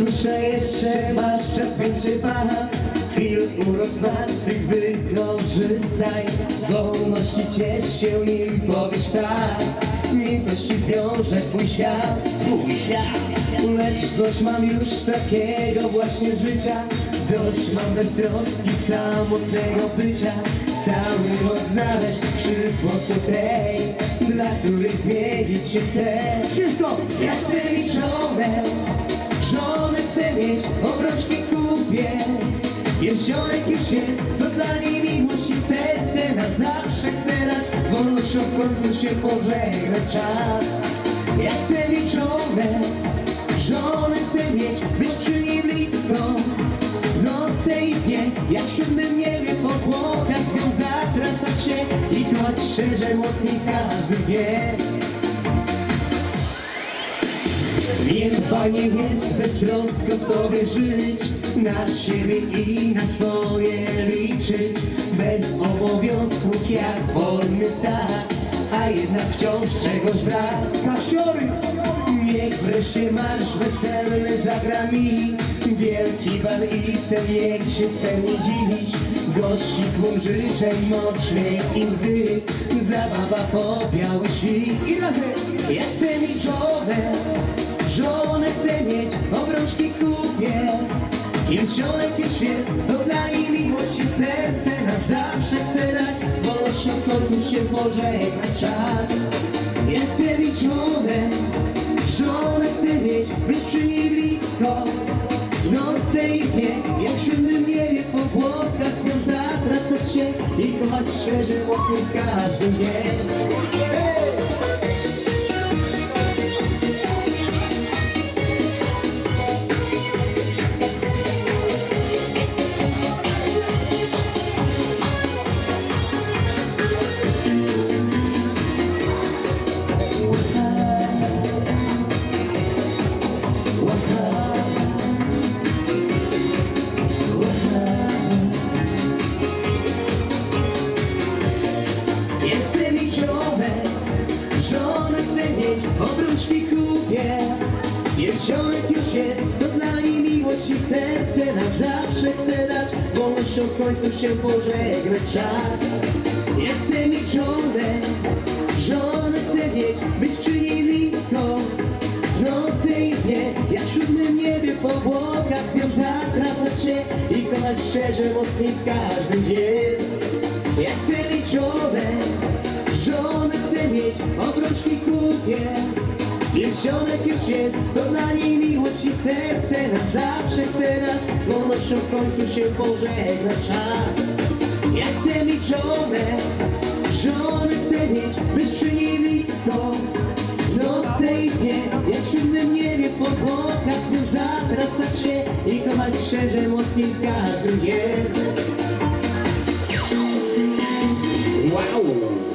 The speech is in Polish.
Słyszę jeszcze, masz czas większy pana. Chwil urok z martwych wykorzystaj Z wolności ciesz się nim powiesz tak. Nim ktoś ci zwiąże twój świat Twój świat. Lecz dość mam już takiego właśnie życia. Dość mam beztroski samotnego bycia. Cały odnaleźć przy płotu tej Dla której zmienić się chcę. Krzysztof! Ja chcę mieć Pierścionek już jest, to dla niej miłość i serce Na zawsze chcę dać, wolnością w końcu się pożegnać czas. Ja chcę mieć żonę, żonę chcę mieć Być przy niej blisko, w nocy i dnie Jak w siódmym niebie po błokach Z nią zatracać się i kochać szczerze mocniej z każdym dniem Wiem, fajnie jest beztrosko sobie żyć Na siebie i na swoje liczyć. Bez obowiązków jak wolny ptak A jednak wciąż czegoś brak. Kasiory! Niech wreszcie marsz weselny zagra mi Wielki bal i sen niech się spełni dziś. Gości tłum życzeń, moc, śmiech i łzy Zabawa po biały świt. I razem ja chcę mieć żonę chcę mieć, obrączki kupię. Pierścionek już jest, to dla niej miłość i serce Na zawsze chcę dać, z wolnością w końcu się pożegnać czas. Ja chcę mieć żonę, żonę chcę mieć Być przy niej blisko, w nocy i dnie Jak w siódmym niebie po błokach Z nią zatracać się i kochać szczerze mocniej z każdym dniem Pierścionek już jest, to dla niej miłość i serce na zawsze chcę dać. Z wolnością w końcu się pożegnać czas. Ja chcę mieć żonę, żonę chcę mieć, być przy niej blisko. W nocy i dnie, jak w siódmym niebie po błokach z nią zatracać się i kochać szczerze mocniej z każdym dniem. Ja chcę mieć żonę, żonę chcę mieć, obrączki kupię. Pierścionek już jest, to dla niej miłość i serce nad zawsze chce dać. Z wolnością w końcu się pożegna czas. Ja chcę mieć żonę, żonę chcę mieć, być przy niej blisko. Noce i dnie, jak w siódmym niebie pod boka Z nią zatracać się i kochać szczerze mocniej z każdym dniem. Wow!